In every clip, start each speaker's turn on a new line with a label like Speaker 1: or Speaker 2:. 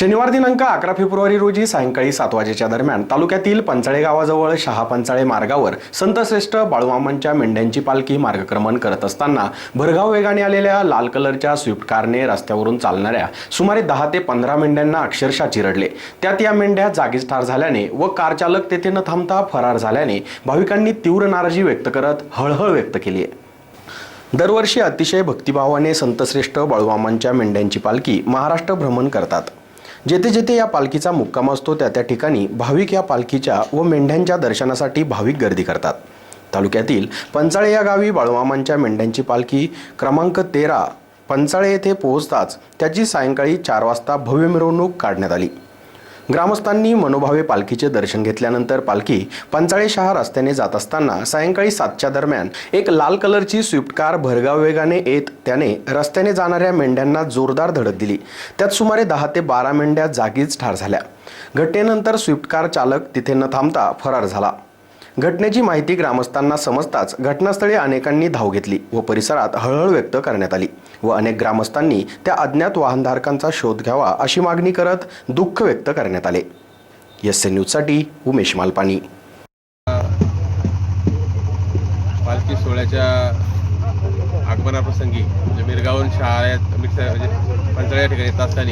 Speaker 1: शनिवार दिनांक अकरा फेब्रुवारी रोजी सायंकाळी सात वाजेच्या दरम्यान तालुक्यातील पंचाळे गावाजवळ शहा पंचाळे मार्गावर संतश्रेष्ठ बाळूमामांच्या मेंढ्यांची पालखी मार्गक्रमण करत असताना भरगाव वेगाने आलेल्या लाल कलरच्या स्विफ्ट कारने रस्त्यावरून चालणाऱ्या सुमारे दहा ते पंधरा मेंढ्यांना अक्षरशः चिरडले. त्यात या मेंढ्या जागीच ठार झाल्याने व कार चालक तेथे न थांबता फरार झाल्याने भाविकांनी तीव्र नाराजी व्यक्त करत हळहळ व्यक्त केली आहे. दरवर्षी अतिशय भक्तिभावाने संतश्रेष्ठ बाळूमामांच्या मेंढ्यांची पालखी महाराष्ट्र भ्रमण करतात. जेथे जेथे या पालखीचा मुक्काम असतो त्या त्या ठिकाणी भाविक या पालखीच्या व मेंढ्यांच्या दर्शनासाठी भाविक गर्दी करतात. तालुक्यातील पंचाळे या गावी बाळूमामांच्या मेंढ्यांची पालखी क्रमांक तेरा पंचाळे येथे पोहोचताच त्याची सायंकाळी चार वाजता भव्य मिरवणूक काढण्यात आली. ग्रामस्थांनी मनोभावे पालखीचे दर्शन घेतल्यानंतर पालखी पंचाळे शहा रस्त्याने जात असताना सायंकाळी सातच्या दरम्यान एक लाल कलरची स्विफ्ट कार भरगाव वेगाने येत त्याने रस्त्याने जाणाऱ्या मेंढ्यांना जोरदार धडक दिली. त्यात सुमारे दहा ते बारा मेंढ्या जागीच ठार झाल्या. घटनेनंतर स्विफ्ट कार चालक तिथे न थांबता फरार झाला. घटनेची माहिती ग्रामस्थांना समजताच घटनास्थळी अनेकांनी धाव घेतली व परिसरात हळहळ व्यक्त करण्यात आली व अनेक ग्रामस्थांनी त्या अज्ञात वाहनधारकांचा शोध घ्यावा अशी मागणी करत दुःख व्यक्त करण्यात आले. एस एन न्यूजसाठी उमेश मालपाणी.
Speaker 2: पालखी सोहळ्याच्या आगमनाप्रसंगी म्हणजे मिरगावून शाळेत मिक्सर म्हणजे पंचाळ्या ठिकाणी येत असताना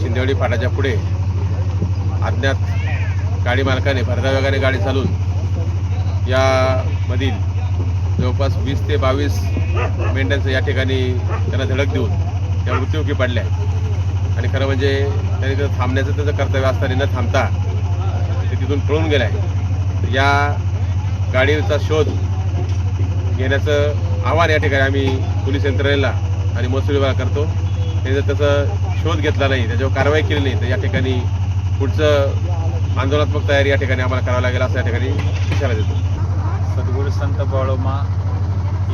Speaker 2: शिंदेवाडी फाटाच्या पुढे अज्ञात गाडी मालकाने भरधा वेगाने गाडी चालून यामधील जवळपास वीस ते बावीस मेंढ्यांचं या ठिकाणी त्यांना धडक देऊन त्या मृत्युमुखी पडल्या. आणि खरं म्हणजे त्याने तिथं थांबण्याचं त्याचं कर्तव्य असताना न थांबता ते तिथून पळून गेलाय. या गाडीचा शोध घेण्याचं आव्हान या ठिकाणी आम्ही पोलीस यंत्रणेला आणि महसूल विभागाला करतो. त्याने जर त्याचा शोध घेतला नाही त्याच्यावर कारवाई केली नाही तर या ठिकाणी पुढचं आंदोलनात्मक तयारी या ठिकाणी आम्हाला करावं लागेल असं या ठिकाणी इशारा देतो.
Speaker 3: सद्गुरू संत बाळोमा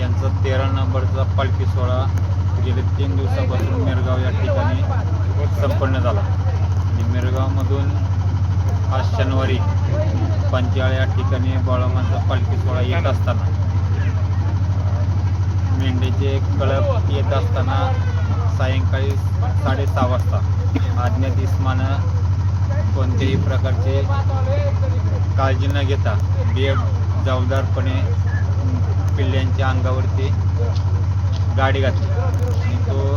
Speaker 3: यांचा तेरा नंबरचा पालखी सोहळा गेले तीन दिवसापासून मिरगाव या ठिकाणी संपन्न झाला. आणि मिरगावमधून आज शनिवारी पंचाळ या ठिकाणी बाळोमांचा पालखी सोहळा येत असताना मेंढीचे कळप येत असताना सायंकाळी साडेसहा वाजता अज्ञात इस्मानं कोणत्याही प्रकारचे काळजी न घेता बेड जबाबदारपणे पिल्ल्यांच्या अंगावरती गाडी घातली. आणि तो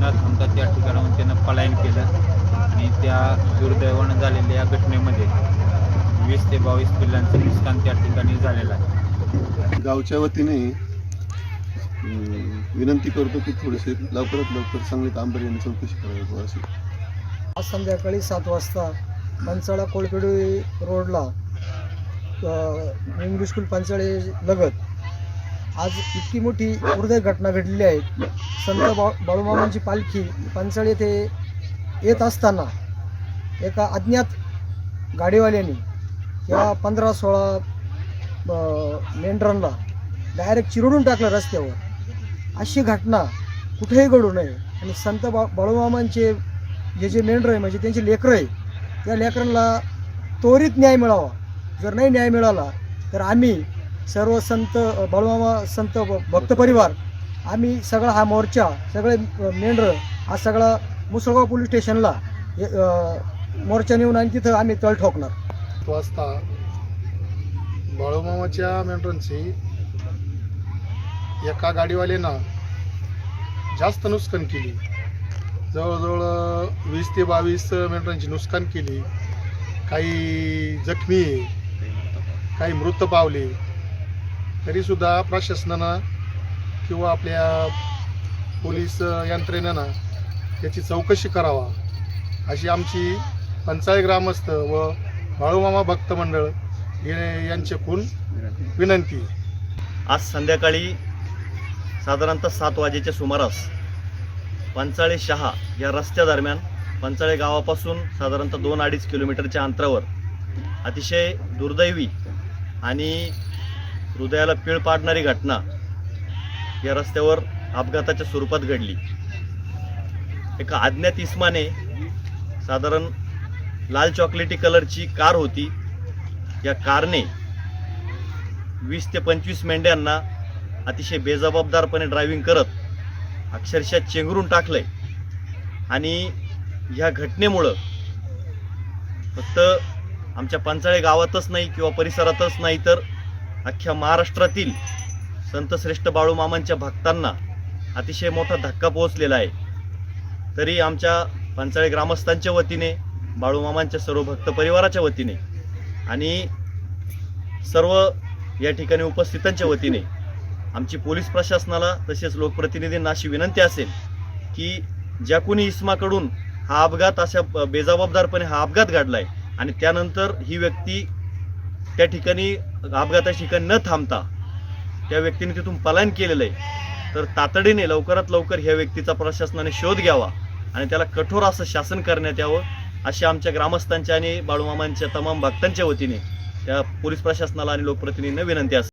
Speaker 3: न थांबता त्या ठिकाणाहून त्यानं पलायन केलं. आणि त्या दुर्दैवानं झालेल्या या घटनेमध्ये वीस ते बावीस पिल्लांचं नुकसान त्या ठिकाणी झालेलं आहे.
Speaker 4: गावच्या वतीने विनंती करतो की थोडेसे लवकरात लवकर चांगले यांनी चौकशी करावी अशी.
Speaker 5: आज संध्याकाळी सात वाजता पंचाळा कोळपेडी रोडला इंग्लिश स्कूल पंचाळे लगत. आज इतकी मोठी हृदय घटना घडलेली आहे. संत बा बाळूमामांची पालखी पंचाळे येथे येत असताना एका अज्ञात गाडीवाल्याने या पंधरा सोळा मेंढरांना डायरेक्ट चिरडून टाकलं रस्त्यावर. अशी घटना कुठेही घडू नये. आणि संत बा बाळूमामांचे जे जे मेंढर आहे म्हणजे त्यांचे लेकरं आहे त्या लेकरांना त्वरित न्याय मिळावा. जर नाही न्याय मिळाला तर आम्ही सर्व संत बाळूमामा संत भक्त परिवार आम्ही सगळा हा मोर्चा सगळे मेंढर हा सगळा मुसळगाव पोलीस स्टेशनला मोर्चा नेऊन आणि तिथं आम्ही तळ ठोकणार.
Speaker 6: वाजता बाळूमामाच्या मेंढरांची एका गाडीवाल्यानं जास्त नुकसान केली. जवळजवळ वीस ते बावीस मेंढरांची नुकसान केली. काही जखमी काही मृत पावले. तरीसुद्धा प्रशासनानं किंवा आपल्या पोलीस यंत्रणेनं त्याची चौकशी करावा. अशी आमची पंचायत ग्रामस्थ व बाळूमामा भक्त मंडळ हे यांच्याकडून विनंती
Speaker 7: आज संध्याकाळी साधारणतः सात वाजेच्या सुमारास पंचाळे शहा या रस्त्यादरम्यान पंचाळे गावापासून साधारणतः दोन अडीच किलोमीटरच्या अंतरावर अतिशय दुर्दैवी आणि हृदयाला पीळ पाडणारी घटना या रस्त्यावर अपघाताच्या स्वरूपात घडली. एका अज्ञात इस्माने साधारण लाल चॉकलेटी कलरची कार होती. या कारने वीस ते पंचवीस मेंढ्यांना अतिशय बेजबाबदारपणे ड्रायव्हिंग करत अक्षरशः चेंगरून टाकलंय. आणि ह्या घटनेमुळं फक्त आमच्या पंचाळे गावातच नाही किंवा परिसरातच नाही तर अख्ख्या महाराष्ट्रातील संतश्रेष्ठ बाळूमामांच्या भक्तांना अतिशय मोठा धक्का पोहोचलेला आहे. तरी आमच्या पंचाळे ग्रामस्थांच्या वतीने बाळूमामांच्या सर्व भक्त परिवाराच्या वतीने आणि सर्व या ठिकाणी उपस्थितांच्या वतीने आमची पोलीस प्रशासनाला तसेच लोकप्रतिनिधींना अशी विनंती असेल की ज्या कोणी इस्माकडून हा अपघात अशा बेजबाबदारपणे हा अपघात घडलाय आणि त्यानंतर ही व्यक्ती त्या ठिकाणी अपघाताच्या ठिकाणी न थांबता त्या व्यक्तीने तिथून पलायन केलेलं आहे. तर तातडीने लवकरात लवकर ह्या व्यक्तीचा प्रशासनाने शोध घ्यावा आणि त्याला कठोर असं शासन करण्यात यावं अशी आमच्या ग्रामस्थांच्या आणि बाळूमामांच्या तमाम भक्तांच्या वतीने त्या पोलीस प्रशासनाला आणि लोकप्रतिनिधींना विनंती असते